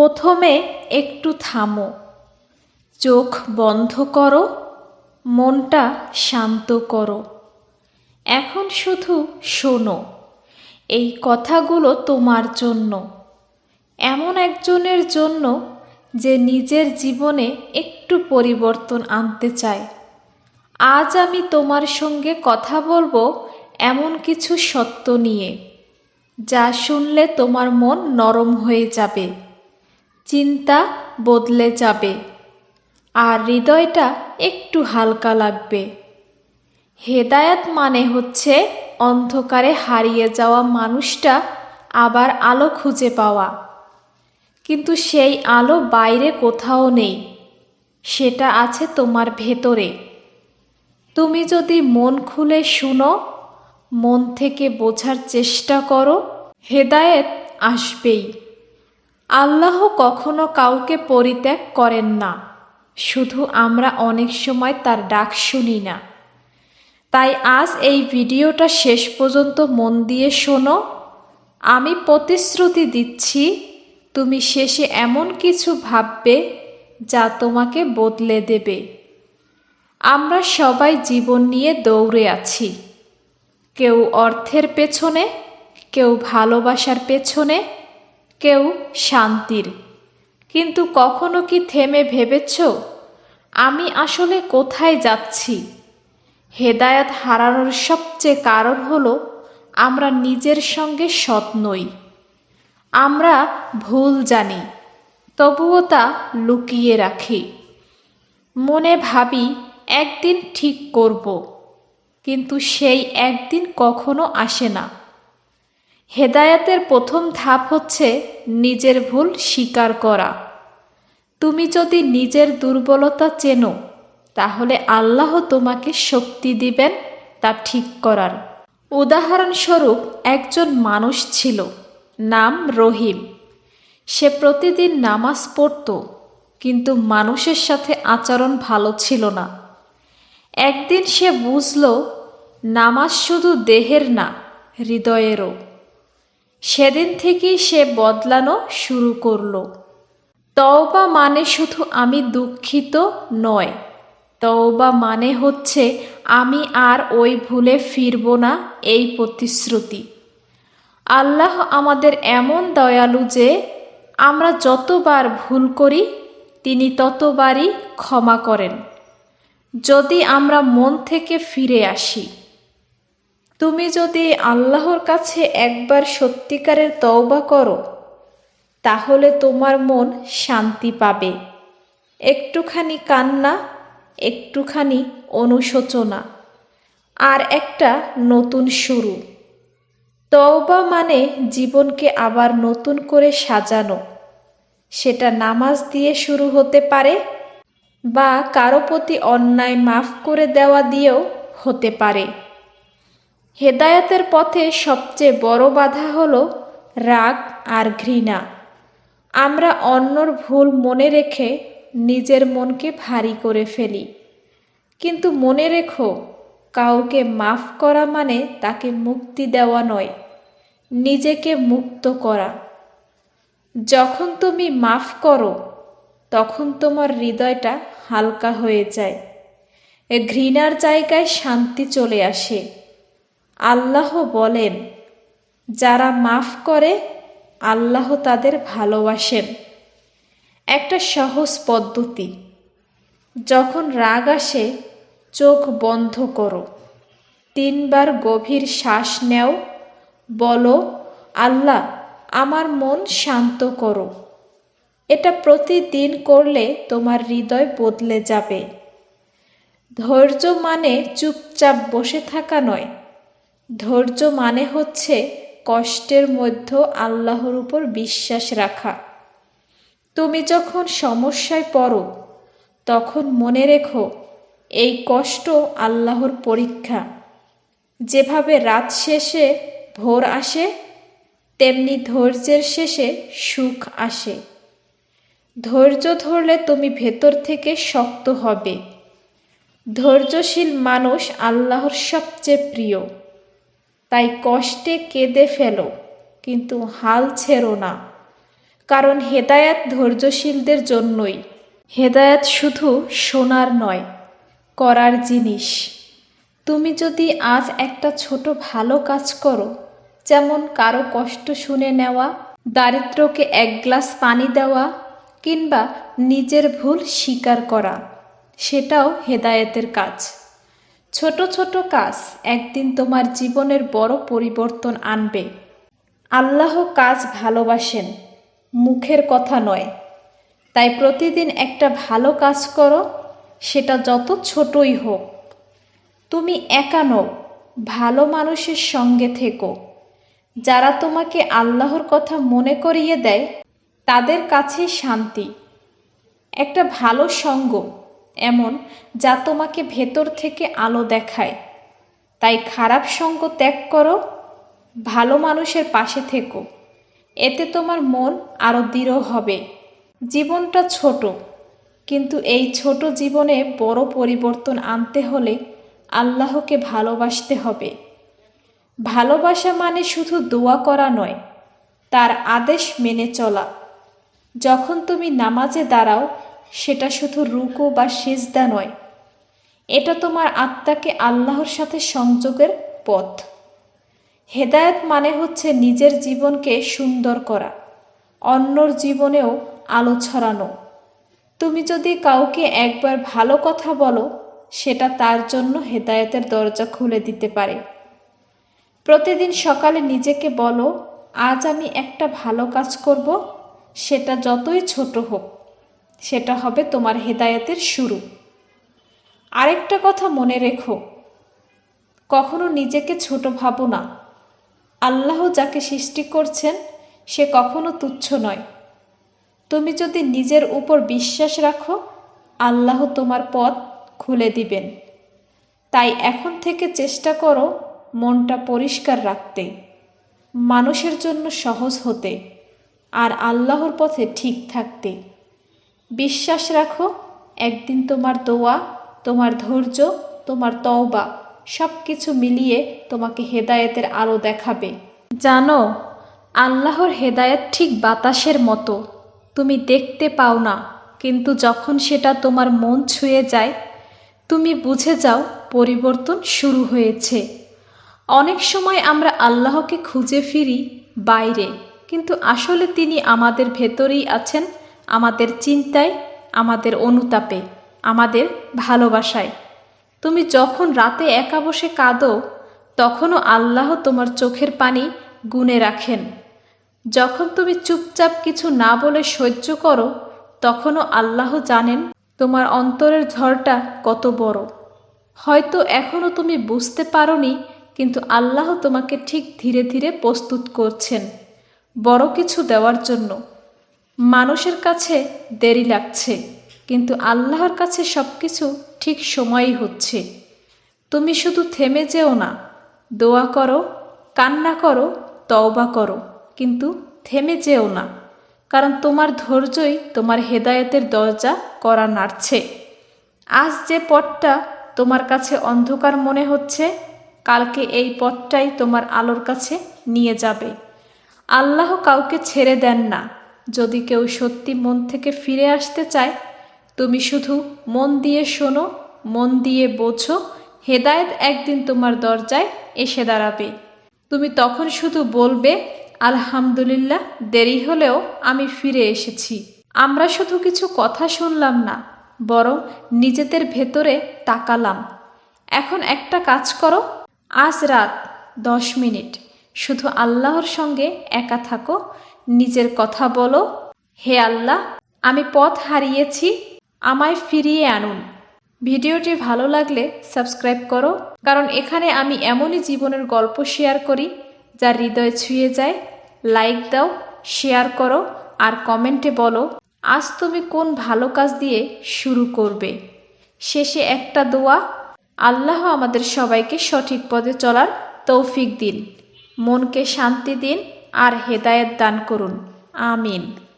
প্রথমে একটু থামো। চোখ বন্ধ করো, মনটা শান্ত করো। এখন শুধু শোনো, এই কথাগুলো তোমার জন্য। এমন একজনের জন্য যে নিজের জীবনে একটু পরিবর্তন আনতে চায়। আজ আমি তোমার সঙ্গে কথা বলব এমন কিছু সত্য নিয়ে, যা শুনলে তোমার মন নরম হয়ে যাবে। চিন্তা বদলে যাবে। আর হৃদয়টা একটু হালকা লাগবে। হেদায়াত মানে হচ্ছে অন্ধকারে হারিয়ে যাওয়া মানুষটা আবার আলো খুঁজে পাওয়া। কিন্তু সেই আলো বাইরে কোথাও নেই। সেটা আছে তোমার ভেতরে। তুমি যদি মন খুলে শুনো, মন থেকে বোঝার চেষ্টা করো, হেদায়েত আসবেই। আল্লাহ কখনো কাউকে পরিত্যাগ করেন না। শুধু আমরা অনেক সময় তার ডাক শুনি না। তাই আজ এই ভিডিওটা শেষ পর্যন্ত মন দিয়ে শোনো। আমি প্রতিশ্রুতি দিচ্ছি, তুমি শেষে এমন কিছু ভাববে যা তোমাকে বদলে দেবে। আমরা সবাই জীবন নিয়ে দৌড়ে আছি। কেউ অর্থের পেছনে, কেউ ভালোবাসার পেছনে কেউ শান্তির। কিন্তু কখনো কি থেমে ভেবেছ? আমি আসলে কোথায় যাচ্ছি? হেদায়াত হারানোর সবচেয়ে কারণ হলো আমরা নিজের সঙ্গে সৎ নই। আমরা ভুল জানি, তবুও তা লুকিয়ে রাখি। মনে ভাবি, একদিন ঠিক করব, কিন্তু সেই একদিন কখনো আসে না। হেদায়াতের প্রথম ধাপ হচ্ছে নিজের ভুল স্বীকার করা। তুমি যদি নিজের দুর্বলতা চেনো, তাহলে আল্লাহ তোমাকে শক্তি দিবেন তা ঠিক করার। উদাহরণস্বরূপ, একজন মানুষ ছিল, নাম রহিম। সে প্রতিদিন নামাজ পড়ত, কিন্তু মানুষের সাথে আচরণ ভালো ছিল না। একদিন সে বুঝল, নামাজ শুধু দেহের না, হৃদয়েরও। সেদিন থেকেই সে বদলানো শুরু করল। তওবা মানে শুধু আমি দুঃখিত নয়। তওবা মানে হচ্ছে আমি আর ওই ভুলে ফিরব না এই প্রতিশ্রুতি। আল্লাহ আমাদের এমন দয়ালু যে আমরা যতবার ভুল করি, তিনি ততবারই ক্ষমা করেন। যদি আমরা মন থেকে ফিরে আসি। তুমি যদি আল্লাহর কাছে একবার সত্যিকারের তওবা করো, তাহলে তোমার মন শান্তি পাবে। একটুখানি কান্না, একটুখানি অনুশোচনা। আর একটা নতুন শুরু। তওবা মানে জীবনকে আবার নতুন করে সাজানো। সেটা নামাজ দিয়ে শুরু হতে পারে বা কারও প্রতি অন্যায় মাফ করে দেওয়া দিয়েও হতে পারে। হেদায়তের পথে সবচেয়ে বড় বাধা হল রাগ আর ঘৃণা। আমরা অন্যর ভুল মনে রেখে নিজের মনকে ভারী করে ফেলি। কিন্তু মনে রেখো, কাউকে মাফ করা মানে তাকে মুক্তি দেওয়া নয়, নিজেকে মুক্ত করা। যখন তুমি মাফ করো, তখন তোমার হৃদয়টা হালকা হয়ে যায়। ঘৃণার জায়গায় শান্তি চলে আসে। আল্লাহ বলেন, যারা মাফ করে, আল্লাহ তাদের ভালোবাসেন। একটা সহজ পদ্ধতি, যখন রাগ আসে, চোখ বন্ধ করো। তিনবার গভীর শ্বাস নেও, বলো, আল্লাহ, আমার মন শান্ত করো। এটা প্রতিদিন করলে তোমার হৃদয় বদলে যাবে। ধৈর্য মানে চুপচাপ বসে থাকা নয় ধৈর্য মানে হচ্ছে কষ্টের মধ্যে আল্লাহর উপর বিশ্বাস রাখা। তুমি যখন সমস্যায় পড়ো, তখন মনে রেখো, এই কষ্ট আল্লাহর পরীক্ষা। যেভাবে রাত শেষে ভোর আসে, তেমনি ধৈর্যের শেষে সুখ আসে। ধৈর্য ধরলে তুমি ভেতর থেকে শক্ত হবে। ধৈর্যশীল মানুষ আল্লাহর সবচেয়ে প্রিয়। তাই কষ্টে কেঁদে ফেলো, কিন্তু হাল ছেড়ো না। কারণ হেদায়াত ধৈর্যশীলদের জন্যই। হেদায়াত শুধু শোনার নয়, করার জিনিস। তুমি যদি আজ একটা ছোট ভালো কাজ করো, যেমন কারও কষ্ট শুনে নেওয়া, দারিদ্রকে এক গ্লাস পানি দেওয়া, কিংবা নিজের ভুল স্বীকার করা, সেটাও হেদায়েতের কাজ। ছোট ছোট কাজ একদিন তোমার জীবনের বড় পরিবর্তন আনবে। আল্লাহ কাজ ভালোবাসেন, মুখের কথা নয়। তাই প্রতিদিন একটা ভালো কাজ করো, সেটা যত ছোটই হোক। তুমি একা নও, ভালো মানুষের সঙ্গে থেকো। যারা তোমাকে আল্লাহর কথা মনে করিয়ে দেয়, তাদের কাছে শান্তি। একটা ভালো সঙ্গ এমন যা তোমাকে ভেতর থেকে আলো দেখায়। তাই খারাপ সঙ্গ ত্যাগ করো, ভালো মানুষের পাশে থেকো। এতে তোমার মন আরও দৃঢ় হবে। জীবনটা ছোট, কিন্তু এই ছোট জীবনে বড় পরিবর্তন আনতে হলে আল্লাহকে ভালোবাসতে হবে। ভালোবাসা মানে শুধু দোয়া করা নয়, তার আদেশ মেনে চলা। যখন তুমি নামাজে দাঁড়াও সেটা শুধু রুকো বা সেজদা নয়। এটা তোমার আত্মাকে আল্লাহর সাথে সংযোগের পথ। হেদায়ত মানে হচ্ছে নিজের জীবনকে সুন্দর করা, অন্যর জীবনেও আলো ছড়ানো। তুমি যদি কাউকে একবার ভালো কথা বলো, সেটা তার জন্য হেদায়তের দরজা খুলে দিতে পারে। প্রতিদিন সকালে নিজেকে বলো, আজ আমি একটা ভালো কাজ করব, সেটা যতই ছোট হোক। সেটা হবে তোমার হেদায়েতের শুরু। আরেকটা কথা মনে রেখো, কখনো নিজেকে ছোট ভাবো না। আল্লাহ যাকে সৃষ্টি করছেন, সে কখনো তুচ্ছ নয়। তুমি যদি নিজের উপর বিশ্বাস রাখো, আল্লাহ তোমার পথ খুলে দিবেন। তাই এখন থেকে চেষ্টা করো মনটা পরিষ্কার রাখতে। মানুষের জন্য সহজ হতে, আর আল্লাহর পথে ঠিক থাকতে। বিশ্বাস রাখো, একদিন তোমার দোয়া, তোমার ধৈর্য, তোমার তওবা সব কিছু মিলিয়ে তোমাকে হেদায়েতের আলো দেখাবে। জানো, আল্লাহর হেদায়েত ঠিক বাতাসের মতো। তুমি দেখতে পাও না, কিন্তু যখন সেটা তোমার মন ছুঁয়ে যায়, তুমি বুঝে যাও পরিবর্তন শুরু হয়েছে। অনেক সময় আমরা আল্লাহকে খুঁজে ফিরি বাইরে, কিন্তু আসলে তিনি আমাদের ভেতরেই আছেন আমাদের চিন্তায়, আমাদের অনুতাপে, আমাদের ভালোবাসায়। তুমি যখন রাতে একা বসে কাঁদো, তখনও আল্লাহ তোমার চোখের পানি গুনে রাখেন। যখন তুমি চুপচাপ কিছু না বলে সহ্য করো, তখনও আল্লাহ জানেন তোমার অন্তরের ঝড়টা কত বড়। হয়তো এখনও তুমি বুঝতে পারোনি, কিন্তু আল্লাহ তোমাকে ঠিক ধীরে ধীরে প্রস্তুত করছেন, বড় কিছু দেওয়ার জন্য। মানুষের কাছে দেরি লাগছে, কিন্তু আল্লাহর কাছে সব কিছু ঠিক সময়ই হচ্ছে। তুমি শুধু থেমে যেও না, দোয়া করো, কান্না করো, তওবা করো, কিন্তু থেমে যেও না, কারণ তোমার ধৈর্যই তোমার হেদায়েতের দরজা করা নাড়ছে। আজ যে পথটা তোমার কাছে অন্ধকার মনে হচ্ছে, কালকে এই পথটাই তোমার আলোর কাছে নিয়ে যাবে। আল্লাহ কাউকে ছেড়ে দেন না যদি কেউ সত্যি মন থেকে ফিরে আসতে চায়, তুমি শুধু মন দিয়ে শোনো, মন দিয়ে বোঝো, হেদায়েত একদিন তোমার দরজায় এসে দাঁড়াবে। তুমি তখন শুধু বলবে, আলহামদুলিল্লাহ, দেরি হলেও আমি ফিরে এসেছি। আমরা শুধু কিছু কথা শুনলাম না, বরং নিজেদের ভেতরে তাকালাম। এখন একটা কাজ করো, আজ রাত দশ মিনিট। শুধু আল্লাহর সঙ্গে একা থাকো নিজের কথা বলো, হে আল্লাহ, আমি পথ হারিয়েছি, আমায় ফিরিয়ে আনুন। ভিডিওটি ভালো লাগলে সাবস্ক্রাইব করো, কারণ এখানে আমি এমনই জীবনের গল্প শেয়ার করি, যা হৃদয় ছুঁয়ে যায়। লাইক দাও, শেয়ার করো, আর কমেন্টে বলো, আজ তুমি কোন ভালো কাজ দিয়ে শুরু করবে? শেষে একটা দোয়া, আল্লাহ আমাদের সবাইকে সঠিক পথে চলার তৌফিক দিন। মনকে শান্তি দিন। আর হেদায়েত দান করুন। আমিন।